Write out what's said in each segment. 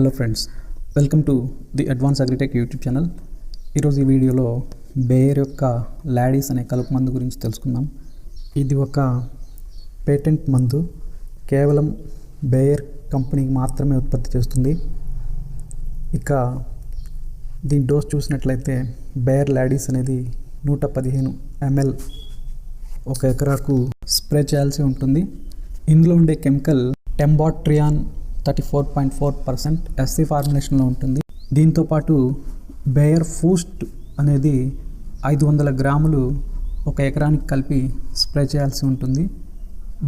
Hello friends welcome to the advance agritech YouTube channel ఈరోజు ఈ వీడియోలో బేయర్ యొక్క లాడీస్ అనే కలుపు మందు గురించి తెలుసుకుందాం. ఇది ఒక పేటెంట్ మందు. కేవలం బేయర్ కంపెనీకి మాత్రమే ఉత్పత్తి చేస్తుంది. ఇక దీని డోస్ చూసినట్లయితే బేయర్ లాడీస్ అనేది నూట పదిహేను ఎంఎల్ ఒక ఎకరాకు స్ప్రే చేయాల్సి ఉంటుంది. ఇందులో ఉండే chemical tembotrione thirty four point four percent SC ఫార్ములేషన్లో ఉంటుంది. దీంతో పాటు బేయర్ ఫూస్ట్ అనేది ఐదు వందల గ్రాములు ఒక ఎకరానికి కలిపి స్ప్రే చేయాల్సి ఉంటుంది.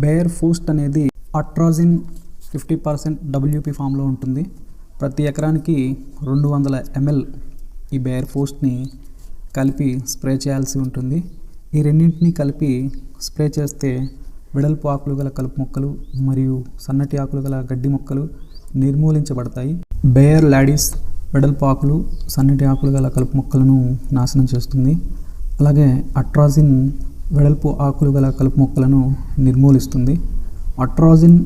బేయర్ ఫూస్ట్ అనేది అట్రాజిన్ ఫిఫ్టీ పర్సెంట్ డబ్ల్యూపీ ఫామ్లో ఉంటుంది. ప్రతి ఎకరానికి రెండు వందల ఎంఎల్ ఈ బేయర్ ఫూస్ట్ని కలిపి స్ప్రే చేయాల్సి ఉంటుంది. ఈ రెండింటిని కలిపి స్ప్రే చేస్తే వెడల్పు ఆకులు గల కలుపు మొక్కలు మరియు సన్నటి ఆకులు గల గడ్డి మొక్కలు నిర్మూలించబడతాయి. బేయర్ లాడీస్ వెడల్పు ఆకులు సన్నటి ఆకులు గల కలుపు మొక్కలను నాశనం చేస్తుంది. అలాగే అట్రాజిన్ వెడల్పు ఆకులు గల కలుపు మొక్కలను నిర్మూలిస్తుంది. అట్రాజిన్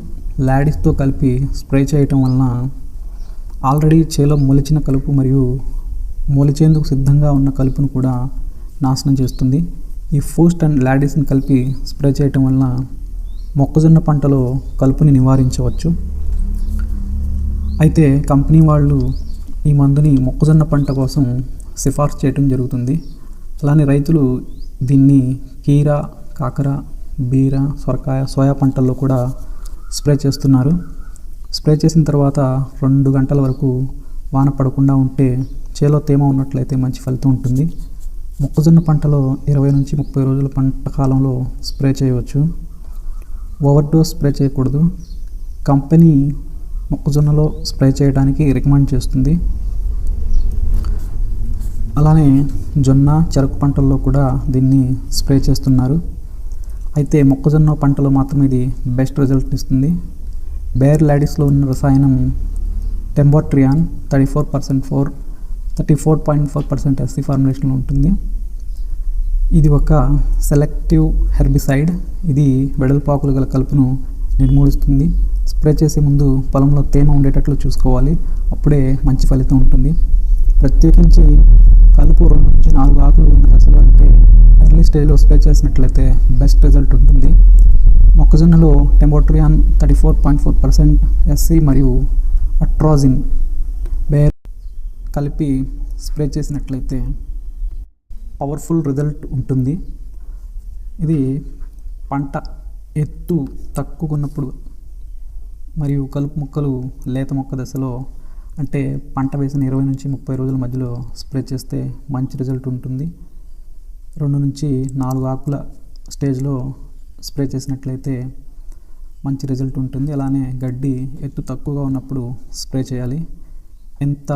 లాడీస్తో కలిపి స్ప్రే చేయటం వలన ఆల్రెడీ చేలో మొలిచిన కలుపు మరియు మొలిచేందుకు సిద్ధంగా ఉన్న కలుపును కూడా నాశనం చేస్తుంది. ఈ ఫోస్ట్ అండ్ లాడిస్ని కలిపి స్ప్రే చేయటం వలన మొక్కజొన్న పంటలో కలుపుని నివారించవచ్చు. అయితే కంపెనీ వాళ్ళు ఈ మందుని మొక్కజొన్న పంట కోసం సిఫార్సు చేయటం జరుగుతుంది. అలానే రైతులు దీన్ని కీర కాకర బీర సొరకాయ సోయా పంటల్లో కూడా స్ప్రే చేస్తున్నారు. స్ప్రే చేసిన తర్వాత రెండు గంటల వరకు వాన పడకుండా ఉంటే చేలో తేమ ఉన్నట్లయితే మంచి ఫలితం ఉంటుంది. మొక్కజొన్న పంటలో ఇరవై నుంచి ముప్పై రోజుల పంట కాలంలో స్ప్రే చేయవచ్చు. ఓవర్ డోస్ స్ప్రే చేయకూడదు. కంపెనీ మొక్కజొన్నలో స్ప్రే చేయడానికి రికమెండ్ చేస్తుంది. అలానే జొన్న చెరకు పంటల్లో కూడా దీన్ని స్ప్రే చేస్తున్నారు. అయితే మొక్కజొన్న పంటలో మాత్రం ఇది బెస్ట్ రిజల్ట్ ఇస్తుంది. బేర్ లాడీస్లో ఉన్న రసాయనం tembotrione thirty four percent four thirty four point four percent SC ఫార్ములేషన్లో ఉంటుంది. ఇది ఒక సెలెక్టివ్ హెర్బిసైడ్ ఇది వెడల్పాకులు గల కలుపును నిర్మూలిస్తుంది. స్ప్రే చేసే ముందు పొలంలో తేమ ఉండేటట్లు చూసుకోవాలి. అప్పుడే మంచి ఫలితం ఉంటుంది. ప్రత్యేకించి కలుపు రెండు నుంచి నాలుగు ఆకులు ఉన్న దశలో అంటే ఎర్లీ స్టేజ్లో స్ప్రే చేసినట్లయితే బెస్ట్ రిజల్ట్ ఉంటుంది. మొక్కజొన్నలో tembotrione thirty four point four percent SC మరియు అట్రాజిన్ బేర్ కలిపి స్ప్రే చేసినట్లయితే పవర్ఫుల్ రిజల్ట్ ఉంటుంది. ఇది పంట ఎత్తు తక్కువకున్నప్పుడు మరియు కలుపు మొక్కలు లేత మొక్క దశలో అంటే పంట వేసిన ఇరవై నుంచి ముప్పై రోజుల మధ్యలో స్ప్రే చేస్తే మంచి రిజల్ట్ ఉంటుంది. రెండు నుంచి నాలుగు ఆకుల స్టేజ్లో స్ప్రే చేసినట్లయితే మంచి రిజల్ట్ ఉంటుంది. అలానే గడ్డి ఎత్తు తక్కువగా ఉన్నప్పుడు స్ప్రే చేయాలి. ఎంత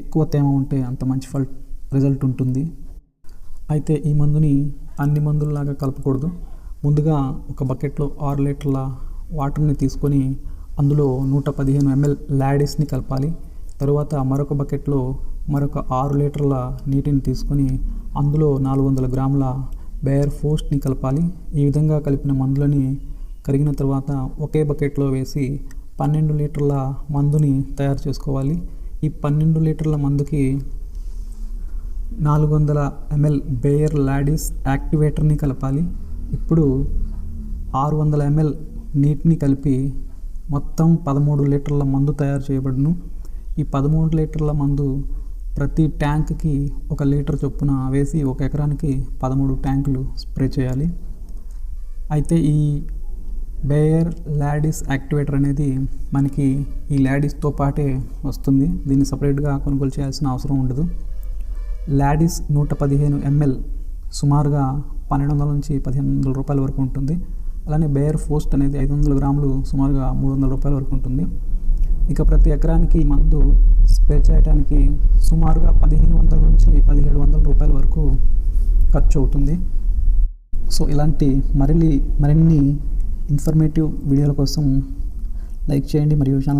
ఎక్కువ తేమ ఉంటే అంత మంచి ఫల్ రిజల్ట్ ఉంటుంది. అయితే ఈ మందుని అన్ని మందుల్లాగా కలపకూడదు. ముందుగా ఒక బకెట్లో ఆరు లీటర్ల వాటర్ని తీసుకొని అందులో నూట పదిహేను ఎంఎల్ లాడీస్ని కలపాలి. తరువాత మరొక బకెట్లో మరొక ఆరు లీటర్ల నీటిని తీసుకొని అందులో నాలుగు వందల గ్రాముల బేర్ ఫోస్ట్ని కలపాలి. ఈ విధంగా కలిపిన మందులని కరిగిన తర్వాత ఒకే బకెట్లో వేసి పన్నెండు లీటర్ల మందుని తయారు చేసుకోవాలి. ఈ పన్నెండు లీటర్ల మందుకి నాలుగు వందల ఎంఎల్ బేయర్ లాడీస్ యాక్టివేటర్ని కలపాలి. ఇప్పుడు ఆరు వందల ఎంఎల్ నీటిని కలిపి మొత్తం పదమూడు లీటర్ల మందు తయారు చేయబడును. ఈ పదమూడు లీటర్ల మందు ప్రతి ట్యాంక్కి ఒక లీటర్ చొప్పున వేసి ఒక ఎకరానికి పదమూడు ట్యాంకులు స్ప్రే చేయాలి. అయితే ఈ బేయర్ లాడిస్ యాక్టివేటర్ అనేది మనకి ఈ లాడిస్తో పాటే వస్తుంది. దీన్ని సపరేట్గా కొనుగోలు చేయాల్సిన అవసరం ఉండదు. లాడిస్ నూట పదిహేను ఎంఎల్ సుమారుగా పన్నెండు వందల నుంచి పదిహేను వందల రూపాయల వరకు ఉంటుంది. అలానే బేయర్ ఫోస్ట్ అనేది ఐదు వందల గ్రాములు సుమారుగా మూడు వందల రూపాయల వరకు ఉంటుంది. ఇక ప్రతి ఎకరానికి మందు స్ప్రే చేయడానికి సుమారుగా పదిహేను వందల నుంచి పదిహేడు వందల రూపాయల వరకు ఖర్చు అవుతుంది. సో ఇలాంటి మరిన్ని మరిన్ని ఇన్ఫర్మేటివ్ వీడియోల కోసం లైక్ చేయండి మరియు ఛానల్